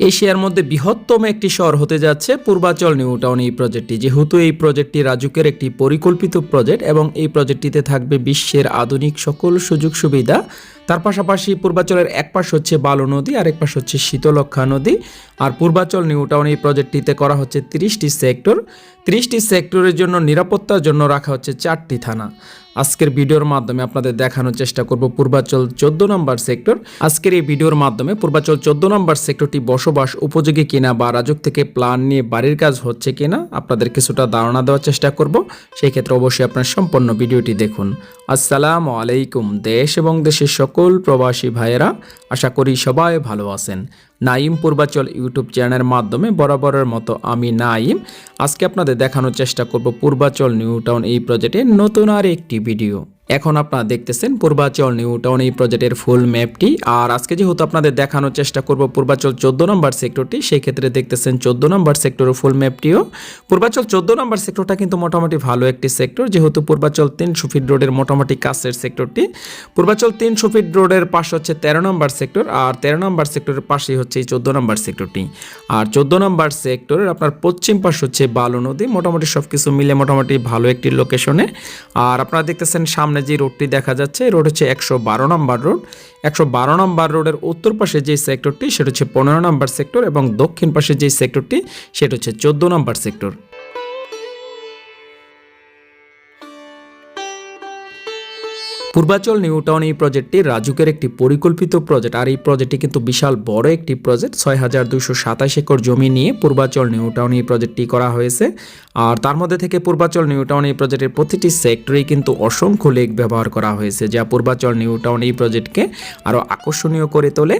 এশিয়ার মধ্যে বৃহত্তম একটি শহর হতে যাচ্ছে পূর্বাচল নিউ টাউন এই প্রজেক্টটি। যেহেতু এই প্রজেক্টটি রাজুকের একটি পরিকল্পিত প্রজেক্ট এবং এই প্রজেক্টটিতে থাকবে বিশ্বের আধুনিক সকল সুযোগ সুবিধা তার পাশাপাশি পূর্বাচলের এক পাশ হচ্ছে বালু নদী আর এক পাশ হচ্ছে শীতলক্ষা নদী। আর পূর্বাচল নিউ টাউন এই প্রজেক্টটিতে করা হচ্ছে তিরিশটি সেক্টর। তিরিশটি সেক্টরের জন্য নিরাপত্তার জন্য রাখা হচ্ছে চারটি থানা। আজকের ভিডিওর মাধ্যমে আপনাদের দেখানোর চেষ্টা করব পূর্বাচল চোদ্দ নম্বর সেক্টর। আজকের এই ভিডিওর মাধ্যমে পূর্বাচল চোদ্দ নম্বর সেক্টরটি বসবাস উপযোগী কিনা বা রাজক থেকে প্ল্যান নিয়ে বাড়ির কাজ হচ্ছে কিনা আপনাদের কিছুটা ধারণা দেওয়ার চেষ্টা করব। সেই ক্ষেত্রে অবশ্যই আপনার সম্পূর্ণ ভিডিওটি দেখুন। আসসালামু আলাইকুম, দেশ এবং দেশের সকল প্রবাসী ভাইয়েরা, আশা করি সবাই ভালো আছেন। নাইম পূর্বাচল ইউটিউব চ্যানেলের মাধ্যমে বরাবরের মতো আমি নাইম আজকে আপনাদের দেখানোর চেষ্টা করব পূর্বাচল নিউ টাউন এই প্রজেক্টের নতুন আর একটি ভিডিও। এখন আপনারা দেখতেছেন পূর্বাচল নিউ টাউন এই প্রজেক্টের ফুল ম্যাপটি আর আজকে যেহেতু আপনাদের দেখানোর চেষ্টা করব পূর্বাচল চোদ্দ নম্বর সেক্টরটি সেই ক্ষেত্রে দেখতেছেন চোদ্দ নম্বর সেক্টরের ফুল ম্যাপটিও পূর্বাচল চোদ্দ নম্বর সেক্টরটা কিন্তু মোটামুটি ভালো একটি সেক্টর যেহেতু পূর্বাচল তিনশো ফিট রোডের মোটামুটি কাছের সেক্টরটি পূর্বাচল তিনশো ফিট রোডের পাশে হচ্ছে তেরো নম্বর সেক্টর আর তেরো নম্বর সেক্টরের পাশেই হচ্ছে এই চোদ্দ নম্বর সেক্টরটি আর চোদ্দ নম্বর সেক্টরের আপনার পশ্চিম পাশ হচ্ছে বালু নদী, মোটামুটি সব কিছু মিলে মোটামুটি ভালো একটি লোকেশনে আর আপনারা দেখতেছেন সামনে যে রোডটি দেখা যাচ্ছে রোড হচ্ছে একশো বারো নম্বর রোড। একশো বারো নম্বর রোডের উত্তর পাশে যে সেক্টরটি, সেটা হচ্ছে পনেরো নম্বর সেক্টর এবং দক্ষিণ পাশে যে সেক্টরটি, সেটা হচ্ছে চোদ্দ number sector. Purbachal new town এই প্রজেক্টটি রাজুকের একটি পরিকল্পিত প্রজেক্ট। আর এই প্রজেক্টটি কিন্তু বিশাল বড় একটি প্রজেক্ট। ছয় হাজার একর জমি নিয়ে পূর্বাচল নিউ টাউন এই প্রজেক্টটি করা হয়েছে। আর তার মধ্যে থেকে পূর্বাচল নিউ টাউন এই প্রজেক্টের প্রতিটি সেক্টরেই কিন্তু অসংখ্য লেক ব্যবহার করা হয়েছে, যা পূর্বাচল নিউ টাউন এই প্রজেক্টকে আরও আকর্ষণীয় করে তোলে।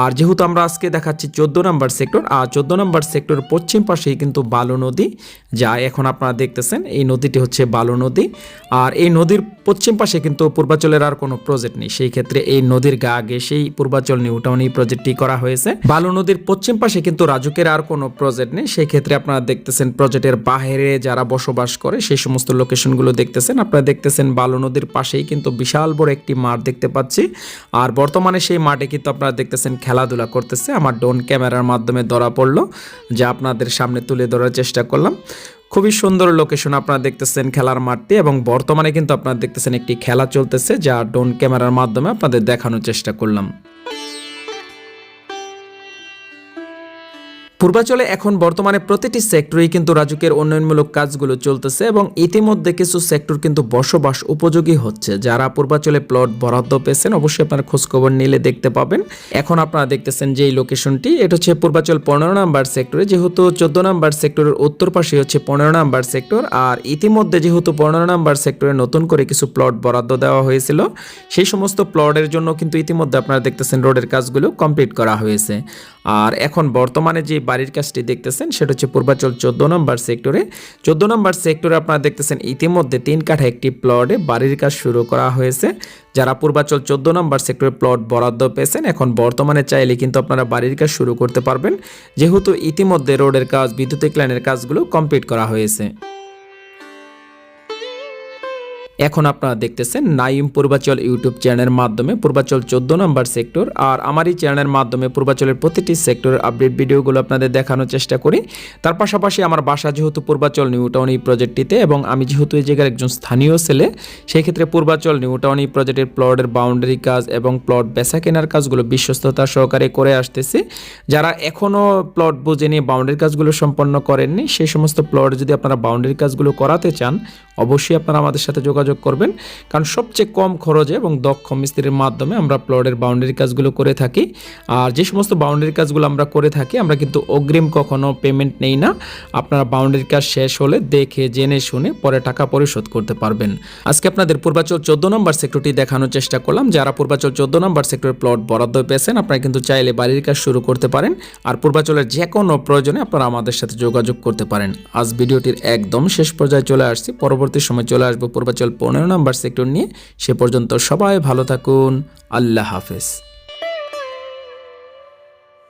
আর যেহেতু আমরা আজকে দেখাচ্ছি চোদ্দ নম্বর সেক্টর আর চোদ্দ নম্বর সেক্টর পশ্চিম পাশেই কিন্তু বালু নদী, যা এখন আপনারা দেখতেছেন, এই নদীটি হচ্ছে বালু নদী। আর এই নদীর পশ্চিম পাশে কিন্তু পূর্বাচলের আর কোনো প্রজেক্ট নেই, সেই ক্ষেত্রে এই নদীর গা ঘেসেই পূর্বাচল নিউ টাউন এই প্রজেক্টটি করা হয়েছে। বালু নদীর পশ্চিম পাশে কিন্তু রাজুকের আর কোনো প্রজেক্ট নেই, সেই ক্ষেত্রে আপনারা দেখতেছেন প্রজেক্টের বাইরে যারা বসবাস করে, সেই সমস্ত লোকেশনগুলো দেখতেছেন। আপনারা দেখতেছেন বালু নদীর পাশেই কিন্তু বিশাল বড় একটি মাঠ দেখতে পাচ্ছি। আর বর্তমানে সেই মাঠে কিন্তু আপনারা দেখতেছেন খেলাধুলা করতেছে। আমার ড্রোন ক্যামেরার মাধ্যমে ধরা পড়ল, যা আপনাদের সামনে তুলে ধরার চেষ্টা করলাম। খুবই সুন্দর লোকেশন আপনারা দেখতেছেন খেলার মাঠটি এবং বর্তমানে কিন্তু আপনারা দেখতেছেন একটি খেলা চলতেছে, যা ড্রোন ক্যামেরার মাধ্যমে আপনাদের দেখানোর চেষ্টা করলাম। পূর্বাচলে এখন বর্তমানে প্রতিটি সেক্টরেই কিন্তু রাজুকের উন্নয়নমূলক কাজগুলো চলতেছে এবং ইতিমধ্যে কিছু সেক্টর কিন্তু বসবাস উপযোগী হচ্ছে। যারা পূর্বাচলে প্লট বরাদ্দ পেয়েছেন, অবশ্যই আপনারা খোঁজখবর নিলে দেখতে পাবেন। এখন আপনারা দেখতেছেন যে এই লোকেশনটি, এটা হচ্ছে পূর্বাচল পনেরো নাম্বার সেক্টরে, যেহেতু চোদ্দ নাম্বার সেক্টরের উত্তর পাশে হচ্ছে পনেরো নাম্বার সেক্টর, আর ইতিমধ্যে যেহেতু পনেরো নাম্বার সেক্টরে নতুন করে কিছু প্লট বরাদ্দ দেওয়া হয়েছিল, সেই সমস্ত প্লটের জন্য কিন্তু ইতিমধ্যে আপনারা দেখতেছেন রোডের কাজগুলো কমপ্লিট করা হয়েছে। আর এখন বর্তমানে যে বাড়ির কাজটি দেখতেছেন, সেটা হচ্ছে পূর্বাচল চোদ্দ নম্বর সেক্টরে। চোদ্দ নম্বর সেক্টরে আপনারা দেখতেছেন, ইতিমধ্যে তিন কাঠা একটি প্লটে বাড়ির কাজ শুরু করা হয়েছে। যারা পূর্বাচল চোদ্দ নম্বর সেক্টরে প্লট বরাদ্দ পেয়েছেন, এখন বর্তমানে চাইলে কিন্তু আপনারা বাড়ির কাজ শুরু করতে পারবেন। যেহেতু ইতিমধ্যে রোডের কাজ, বিদ্যুতিক লাইনের কাজগুলো কমপ্লিট করা হয়েছে। এখন আপনারা দেখতেছেন নাইম পূর্বাচল ইউটিউব চ্যানেলের মাধ্যমে পূর্বাচল চোদ্দ নম্বর সেক্টর। আর আমার এই চ্যানেলের মাধ্যমে পূর্বাচলের প্রতিটি সেক্টরের আপডেট ভিডিওগুলো আপনাদের দেখানোর চেষ্টা করি। তার পাশাপাশি আমার বাসা যেহেতু পূর্বাচল নিউ টাউন এই প্রজেক্টটিতে এবং আমি যেহেতু এই জায়গার একজন স্থানীয় ছেলে সেই ক্ষেত্রে পূর্বাচল নিউ টাউন এই প্রজেক্টের প্লটের বাউন্ডারি কাজ এবং প্লট বেচা কেনার কাজগুলো বিশ্বস্ততা সহকারে করে আসতেছি। যারা এখনও প্লট বুঝে নিয়ে কাজগুলো সম্পন্ন করেননি সেই সমস্ত প্লট যদি আপনারা বাউন্ডারি কাজগুলো করাতে চান অবশ্যই আপনারা আমাদের সাথে যোগাযোগ করবেন। কারণ সবচেয়ে কম খরচে এবং দক্ষ মিস্ত্রির মাধ্যমে আমরা প্লটের বাউন্ডারি কাজগুলো করে থাকি। আর যে সমস্ত বাউন্ডারি কাজগুলো আমরা করে থাকি, আমরা কিন্তু অগ্রিম কখনো পেমেন্ট নেই না। আপনারা বাউন্ডারি কাজ শেষ হলে দেখে, জেনে, শুনে পরে টাকা পরিশোধ করতে পারবেন। আজকে আপনাদের পূর্বাচল চোদ্দ নম্বর সেক্টরটি দেখানোর চেষ্টা করলাম। যারা পূর্বাচল চোদ্দ নম্বর সেক্টরের প্লট বরাদ্দ পেয়েছেন, আপনারা কিন্তু চাইলে বাড়ির কাজ শুরু করতে পারেন। আর পূর্বাচলের যে কোনো প্রয়োজনে আপনারা আমাদের সাথে যোগাযোগ করতে পারেন। আজ ভিডিওটির একদম শেষ পর্যায়ে চলে আসছি। পরবর্তী সময় চলে আসব পূর্বাচল পনেরো নম্বর সেক্টর নিয়ে। সে পর্যন্ত সবাই ভালো থাকুন। আল্লাহ হাফেজ।